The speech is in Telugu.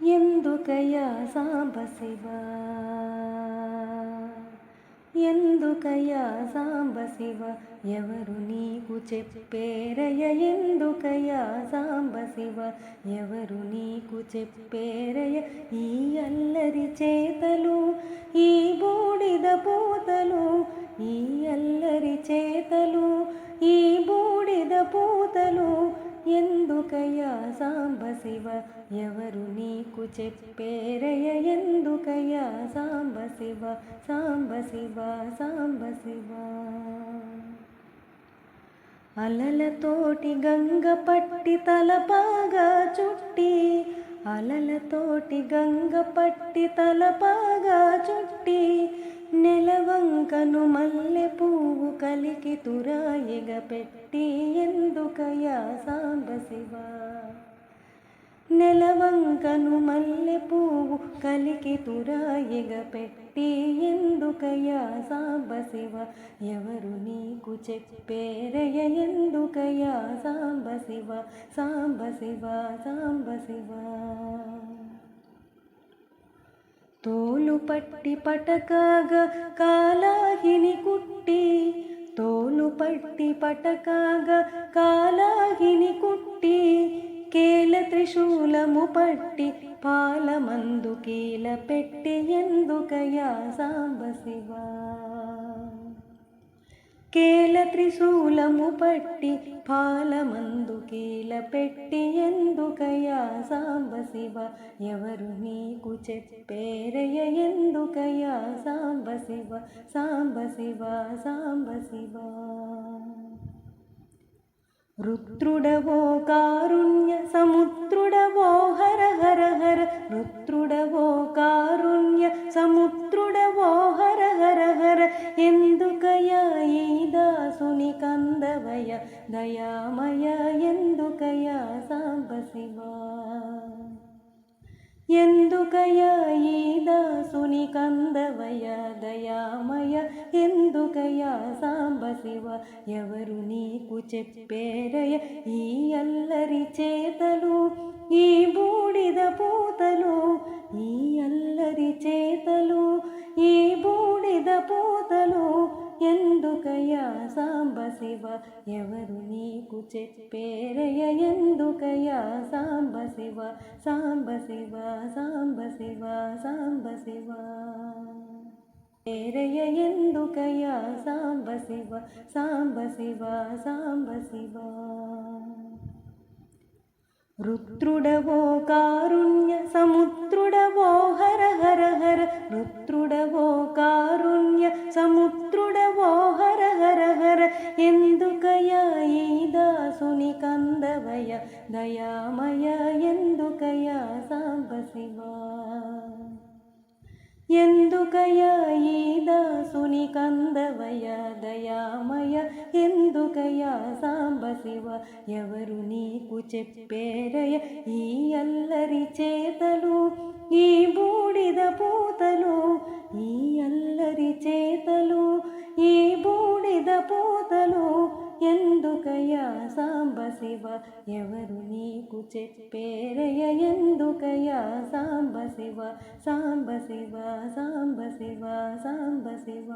ఎందుకయ్యా సాంబ శివ? ఎందుకయ్యా సాంబ శివ? ఎవరు నీకు చెప్పేరయ ఎందుకయ్యా సాంబ శివ? ఎవరు నీకు చెప్పేరయ ఈ అల్లరి చేతలు ఈ బూడిద పూతలు ఈ అల్లరి చేతలు ఈ బూ ఎందుకయ్యా సాంబ శివ? ఎవరు నీకు చెప్పేరయ్య? ఎందుకయ్యా సాంబ శివ? సాంబ శివ సాంబ శివ. అలలతోటి గంగ పట్టి తల బాగా చుట్టి అలలతోటి గంగ పట్టి తల బాగా చుట్టి కను మల్లె పువ్వు కలికి తురాయిగ పెట్టి ఎందుకయా సాంబశివ నెలవంకను మల్లె పువ్వు కలికి తురాయిగ పెట్టి ఎందుకయా సాంబశివ ఎవరు నీకు చెప్పేరయ ఎందుకయా సాంబశివ సాంబశివ సాంబశివ తోలు పట్టి పటకాగా కాలాహిని కుట్టి తోలు పట్టి పటకాగా కాలాహిని కుట్టి కేల త్రిశూలము పట్టి పాలమందు కీల పెట్టి ఎందుకయా సాంబ శివా? కేల త్రిశూలము పట్టి పాలమందు పెట్టి ఎందుకయ్యా సాంబ శివ ఎవరు నీకు చెప్పేరయ్య ఎందుకయ్యా సాంబ శివ సాంబ శివ సాంబ శివ రుద్రుడవో కారుణ్య సముద్రుడవో హర హర హర. రుద్రుడవో కారుణ్య సముద్రుడవో హర హర హర. ఎందు దాసుని కందవయ దయామయ ఎందుకయా సాంబ శివ ఎందుకయా ఈ దాసుని కందవయ దయామయ ఎందుకయా సాంబ శివ ఎవరు నీకు చెప్పేరయ ఈ అల్లరి చేతలు ఈ బూడిద పూతలు ఈ అల్లరి చేతలు ఎందుకయ్యా సాంబ శివ ఎవరు నీకు చెప్పేరయ ఎందుకయ్యా సాంబ శివ సాంబ శివ సాంబ శివ సాంబ శివ పేరయ్య ఎందుకయ్యా సాంబ శివ సాంబ శివ సాంబ శివ రుద్రుడవో కారుణ్య సముద్రుడవో హర హర దాసుని కందవయ దయామయ ఎందుకయా సాంబ శివ ఎందుకయా ఈ దాసుని కందవయ దయామయ ఎందుకయా సాంబ శివ ఎవరు నీకు చెప్పేరయ ఈ అల్లరి చేతలు ఈ భూ సాంబ శివ ఎవరు నీకు చెప్పేరయ్య? ఎందుకయ్యా సాంబ శివ సాంబ శివ సాంబ శివ సాంబ శివ